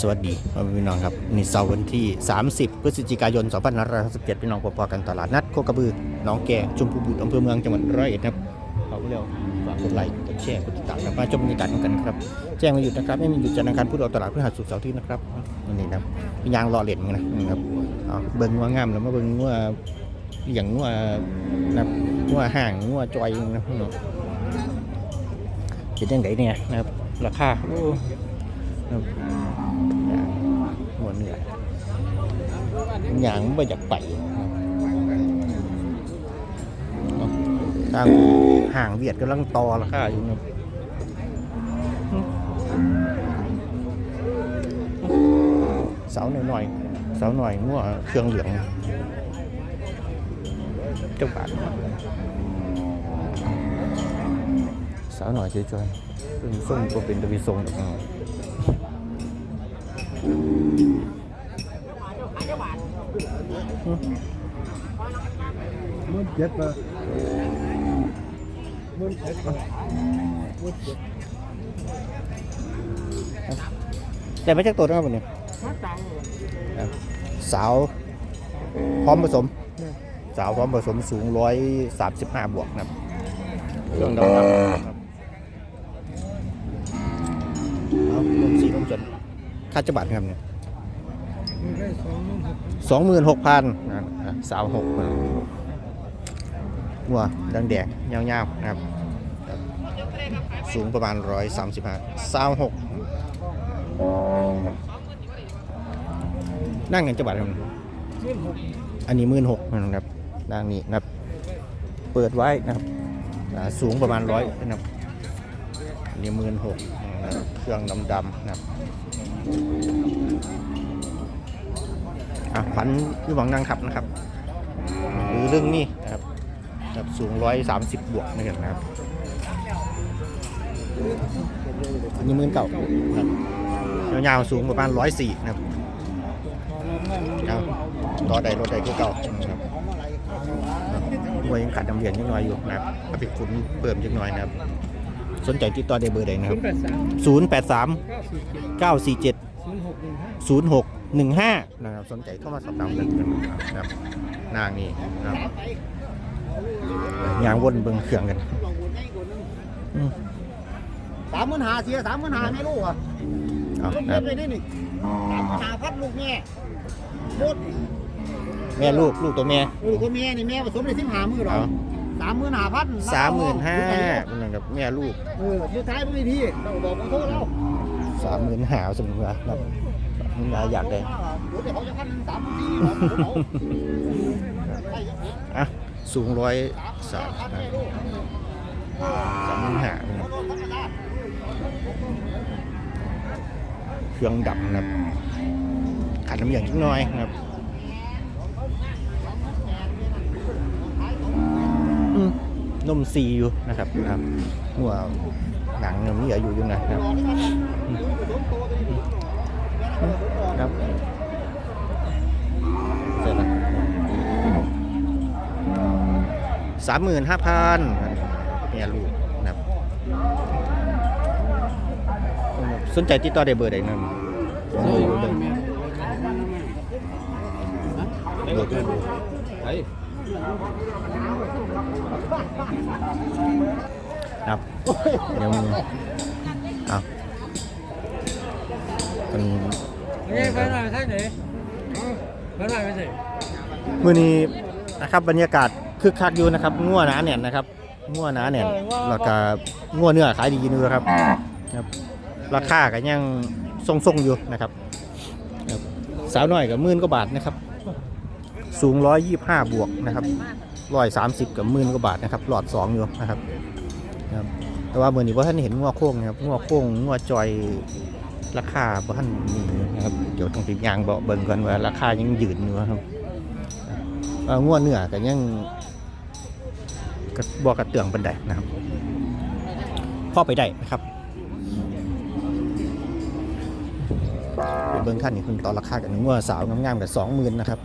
สวัสดีพี่น้องครับนี่เสาร์วันที่ 30 พฤศจิกายน 2567พี่น้องพบกันตลาดนัดโคกระบือน้องแก่ชุมพูบุตรอำเภอเมืองจังหวัดร้อยเอ็ดครับเอาเร็วฝากกดไลค์กดแชร์กดติดตามกันมาชมบรรยากาศกันครับ แจ้งมาหยุดนะครับ ไม่มีหยุดจันทร์อังคารพุธออกตลาดพฤหัสศุกร์เสาร์ที่นะครับนนี้นะมียางรอเหรียญกันะนะครับเบิ้งว่างามแล้วมาเบิ้งว่าอย่างว่านะว่าห่างว่าจอยนะพี่น้องเป็นยังไงเนี่ยนะครับราคาโอ้ ครับหัวเหนื่อยหยางไม่อยากไปทางห่างเวียดกำลังต่อราคาอยู่นะเสาหน่อยหน่อยๆเสาหน่อยงัวเครื่องเหลืองจ้าบาทเสาวหน่อยช่วยๆเป็นส่งตัวเป็นตะวิทรงดอกน้อย มื่นเจ็ดมามื่นเจ็ดมามื่นเจ็ดแต่ไม่ใช่ตัวนะครับวันนี้ครับสาวพร้อมผสม สาวพร้อมผสมสูงร้อยสามสิบห้าบวกนะครับเครื่องดำน้ำ ค่าจะบัตรครับเนี่ยมีได้สองมื่นหกสองหมื่นหกพันสาวหกหัวแดงแดงๆยาวๆนะครับ สูงประมาณร้อยสามสิบห้าสาวหกนั่งกันจะบัตรครับมื่นหกอันนี้หมื่นหกนะครับด้านนี้นะครับ เปิดไว้นะครับอ่าสูงประมาณร้อยนะครับอันนี้หมื่นหกเครื่องดำๆนะครับอะ ฝันที่หวังนางขับนะครับ หรือเรื่องนี้นะครับนะครับสูงร้อยสามสิบบวกนะครับอันนี้หมื่นเก่าครับยาวๆสูงประมาณร้อยสี่นะครับครับรอใดรอใดก็เก่าครับมวยยังขาดดำเหรียญยังน้อยอยู่นะครับเอาไปขุนเพิ่มยังน้อยนะครับ สนใจติดต่อได้เบอร์ใดนะคศูรับนย์แปดสาม0 8 3เก้าสี่เจ็ด9 4 7ศูนย์หกหนึ่งห้า0 6 1 5 นะครับ สนใจเข้ามาสอบถามกันนะครับ นางนี่นะครับยางวนเบิ่งเครื่องกันอืมสามหมื่นหาเสียสามหมื่นหาแม่ลูกอะเอาลูกนะคเล็รับกเลยนี่นี่สามหมื่นหาพัดลูกแม่โคตรแม่ลูกลูกตัวแม่เออตัวแม่นี่แม่ผสมได้สิบห้ามือหรอเอา สามหมื่นหาพันสามหมื่นห้านะครับแม่ลูกเออสุดท้ายไม่มีที่เราบอกขอโทษเราสามหมื่นห้าสมมติว่าครับมึงอยากได้เดี๋ยวเขาจะพันสามหมื่นสี่หรออะสูงร้อยสามพันแม่ลูกสามหมื่นห้าเครื่องดับนะครับขัดน้ำเหลืองนิดหน่อยนะครับอืม นมซีอยู่นะครับครับหัวหนังยังมีเหลืออยู่อยู่นะครับครับเสร็จแล้วสามหมื่นห้าพันเนี่ยลูกนะครับสนใจติดต่อได้เบอร์ใดนั่นเบอร์อยู่เบอร์ เบอร์เบอร์ไอ้ครับเดี๋ยวมึงเอาเป็นนี่ไปหน่อยท่านไหนไปหน่อยไปสิมือนี้นะครับบรรยากาศคึกคักอยู่นะครับง่วหนาเนี่ยนะครับง่วหนาเนี่ยแล้วก็ง่วเนื้อขายดีอยู่นะครับครับ ราคาก็ยังทรงๆอยู่นะครับครับสาวน้อยกับหมื่นกว่าบาทนะครับ สูงร้อยยี่ห้าบวกนะครับร้อยสามสิบกับหมื่นกว่าบาทนะครับ หลอดสองอยู่นะครับครับ แต่ว่าเมื่อนี้ว่าท่านเห็นงัวโค้งนะครับงัวโค้งงัวจอยราคาบ่ท่านมีนะครับ เดี๋ยวต้องติดยางเบาเบิ่งก่อนว่าราคายังยืนอยู่ครับเอ่องัวเนื้อก็ยังก็บอกกระเตื่องบันไดนะครับพ่อไปได้นะครับเบิ่งท่านนี่คุณต่อราคากันงัวสาวงามๆกับสองหมื่นนะครับ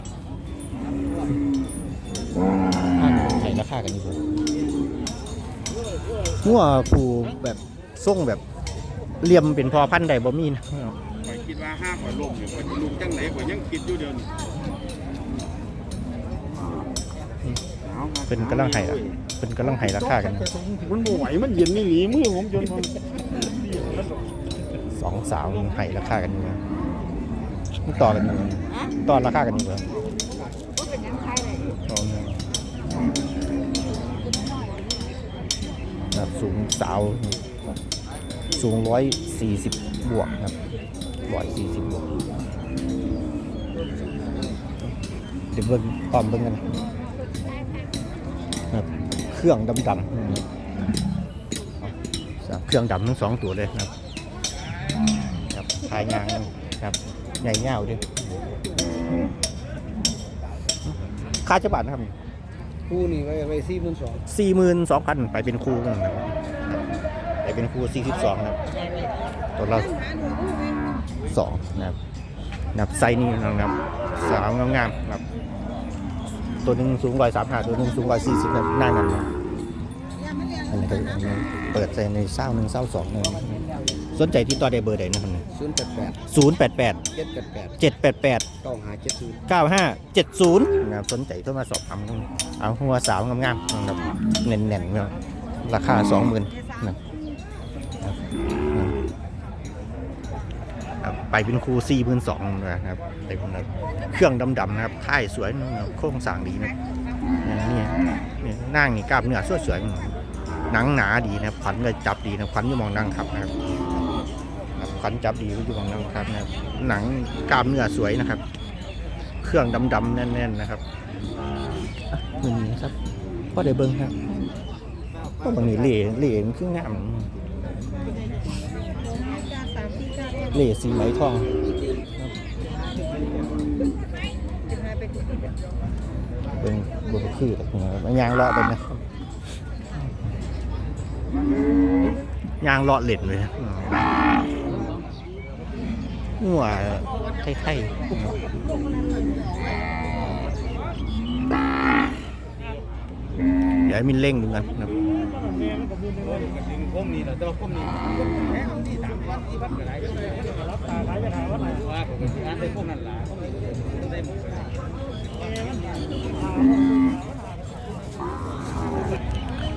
ท่านใส่ราคากันนี่ผมงัวผูแบบส่งแบบเหลี่ยมเป็นพอพันธุ์ใดบ่มีนะไปกินดว่าห้าข่อยลมอยู่ข่อยสิลุกจังไหนข่อยยังคิดอยู่เดี๋ยวนี้อาครับเป็นกำลังไห้ละเป็นกำลังไห้ราคากันมันบ่ไหวมันเย็นนี่หลีมือผมจนมันสองสาวไห้ราคากันอยู่นะมันต่อกันอยู่นะต่อราคากันอยู่เหรอ ต่อเนื่องครับสูงสาวสูงร้อยสี่สิบบวกครับร้อยสี่สิบบวกเดี๋ยวเบิ่งพร้อมเบิ่งกันครับเครื่องดำๆอืมเอาเครื่องดำทั้งสองตัวเลยนะครับครับทายยางครับใหญ่เงาด้วย ค่าจะบาทนะครับคู่นี่ไว้ไว้สี่หมื่นสองสี่หมื่นสองพันไปเป็นครูกันนะครับไปเป็นครูสี่สิบสองนะครับตัวเราสองนะครับนับไซส์นี้นะครับสาวงามๆนะครับตัวหนึ่งสูงร้อยสามห้าตัวหนึ่งสูงร้อยสี่สิบนะนั่งกันนะอันนี้ก็เปิดใจในเศร้าหนึ่งเศร้าสองเลย สนใจที่ต่อได้เบอร์ใดนะครับศูนย์แปดแปดศูนย์แปดแปดเจ็ดแปดแปดเจ็ดแปดแปด เก้าหาเจ็ดศูนย์9570นะครับสนใจโทรมาสอบถามกันเอาหัวสาวงามๆนะครับแน่นๆนะครับราคา 20,000นะครับครับไปเป็นครู42,000นะครับไปเป็นแบบเครื่องดำๆนะครับค่ายสวยนะครับโครงสร้างดีนะครับนี่นี่นั่งนี่กล้ามเนื้อสวยๆหนังหนาดีนะครับขวัญก็จับดีนะขวัญอยี่มองนั่งครับนะครับครับ ขวัญจับดีก็อยู่มองนั่งครับนะครับ หนังกล้ามเนื้อสวยนะครับ เครื่องดำๆแน่นๆนะครับอะมือนี้ครับพ่อได้เบิ้งครับพ่อบางนี้เหล่เหล่มันคืองามเหล่สีไหมทองเป็นบุกคือแต่นะครับยางเลาะเป็นนะยางเลาะเหล็ดเลยนะ หัวไข่ๆเดี๋ยวมินเร่งดูกันนะครับผมนี่แหละแต่ว่าผมนี่แค่เอาที่สานี้กับตาหลายไปหาว่าหลายว่าผมก็สิอ่านได้พวกนั้นล่ะผมก็ได้หมดเลย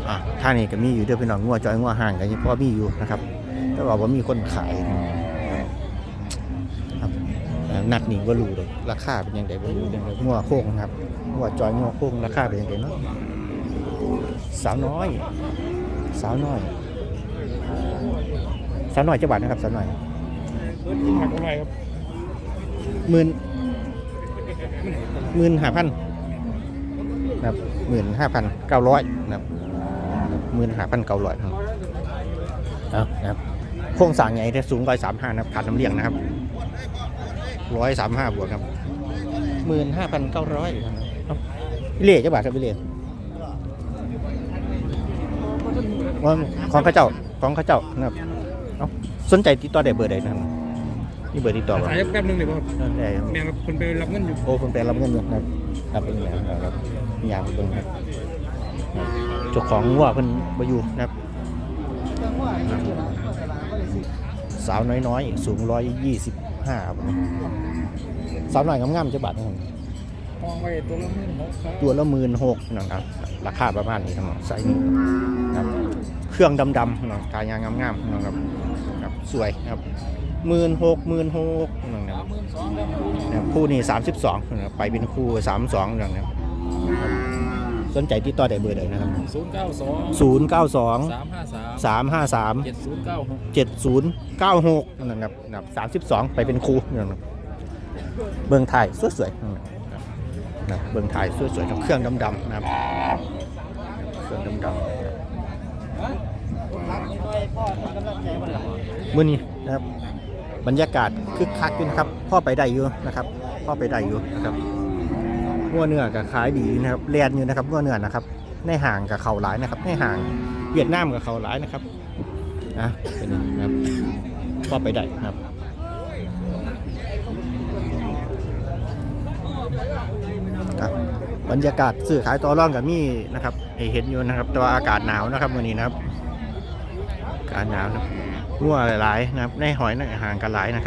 อะท่านี้ก็มีอยู่เด้วยพี่น้องงัวจอยงัวห่างกันเพราะมีอยู่นะครับ แต่ว่าว่ามีคนขาย นัดนี่ก็รู้เลยราคาเป็นยังไงบ่รู้ยังไงงัวโค้งนะครับงัวจอยงัวโค้งราคาเป็นยังไงเนาะสาวน้อย สาวน้อย สาวน้อยจะบาทนะครับสาวน้อยรถกินหักเท่าไหร่ครับหมื่นหมื่นห้าพันนะครับหมื่นห้าพันเก้าร้อยนะครับหมื่นห้าพันเก้าร้อยครับเอานะครับโครงสร้างใหญ่แต่สูงร้อยสามห้านะครับขาดน้ำเลี้ยงนะครับ ร้อยสามห้าบวกครับหมื่นห้าพันเก้าร้อยพี่เล่จะบาทครับพี่เล่ว่าของเข้าเจ้าของเข้าเจ้านะครับเอาสนใจติดต่อได้เบอร์ใดนะครับนี่เบอร์ติดต่อบ่สายแป๊บนึงเดี๋ยวครับได้ครับแม่งคนไปรับเงินอยู่โอ้คนเป็นรับเงินอยู่นะครับครับเป็นแล้วนะครับยามเป็นครับเจ้าของวัวเพิ่นมาอยู่นะครับสาวน้อยๆ สูงร้อยยี่สิบ ห้าสาวน้อยงามๆจะบาทนะครับมองไปตัวละหมื่นหกครับตัวละหมื่นหกนะครับ ราคาประมาณนี้ครับไซส์นี้นะครับเครื่องดำๆนะครับกายยางงามๆนะครับครับสวยครับหมื่นหกหมื่นหกนะครับหมื่นสองแล้วนะครับคู่นี้32นะครับไปเป็นคู่32อย่างนะครับ สนใจที่ต่อได้เบอร์ใดนะครับ ศูนย์เก้าสอง092 สามห้าสาม353 เจ็ดศูนย์เก้าหก 7096นะครับนะครับ32 ไปเป็นคู่นะครับเบื้องไทยสวยๆนะครับนะเบื้องไทยสวยๆกับเครื่องดำๆนะครับเครื่องดำๆ มื้อนี้นะครับบรรยากาศคึกคักอยู่นะครับพ่อไปได้อยู่นะครับพ่อไปได้อยู่นะครับ งัวเนื้อกับขายดีนะครับแลนอยู่นะครับงัวเนื้อนะครับ ในห่างกับเขาหลายนะครับ ในห่างเวียดนามกับเขาหลายนะครับนะเป็นอย่างนี้นะครับพ่อไปได้นครับครับบรรยากาศสื่อขายต่อร่องกับมี่นะครับเห็นอยู่นะครับแต่ว่าอากาศหนาวนะครับวันนี้นะครับอากาศหนาวนะครับงัวหลายๆนะครับในหอยในห่างกันหลายนะครับ